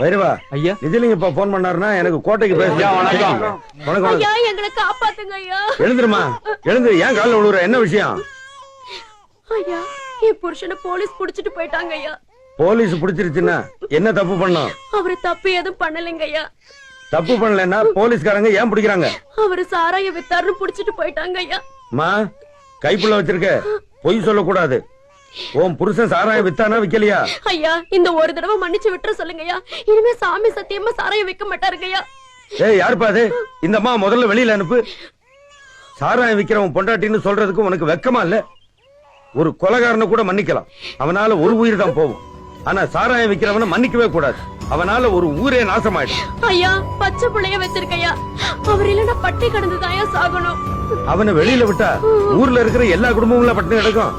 வைரவா ஐயா. நிஜலிங்க இப்ப போன் பண்ணாருன்னா எனக்கு கோட்டைக்கு பேச. ஐயா, வணக்கம். வணக்கம். ஐயா எங்களை காப்பாத்துங்க ஐயா. எழுந்துருமா? எழுந்து ஏன் காலில் விழுவுற என்ன விஷயம்? ஐயா என் புருஷனை போலீஸ் புடிச்சிட்டு போயிட்டாங்க ஐயா. போலீஸ் பிடிச்சிருச்சுன்னா என்ன தப்பு பண்ணோம்? அவரு தப்பு எதுவும் பண்ணலைங்க ஐயா. தப்பு பண்ணலன்னா போலீஸ்காரங்க ஏன் பிடிக்கிறாங்க? அவரு சாராய வித்தாருன்னு புடிச்சிட்டு போயிட்டாங்க ஐயா. மா கைப்புள்ள வச்சிருக்க. பொய் சொல்லக்கூடாது. உன் புருஷன் சாராயம் வித்தானா விக்கலையா? ஐயா இந்த ஒரு தடவை மன்னிச்சு விட்டுற சொல்லுங்க ஐயா இனிமே சாமி சத்தியமா சாராயம் வைக்க மாட்டாருங்க ஐயா ஏய் யாருப்பா அது? இந்த அம்மா முதல்ல வெளியில அனுப்பு. சாராயம் விக்கிறவன் பொண்டாட்டின்னு சொல்றதுக்கு உனக்கு வெக்கமா இல்ல? ஒரு கொலகாரனை கூட மன்னிக்கலாம். அவனால ஒரு உயிர் தான் போகும். ஆனா சாராயம் விக்கிறவனை மன்னிக்கவே கூடாது. அவனால ஒரு ஊரே நாசமாயிடும். ஐயா பச்சை பிள்ளைய வச்சிருக்கையா அவர் இல்லைன்னா பட்டி கடந்து தாயா சாகணும். அவனை வெளியில விட்டா ஊர்ல இருக்கிற எல்லா குடும்பங்களும் பட்டினி கிடக்கும்.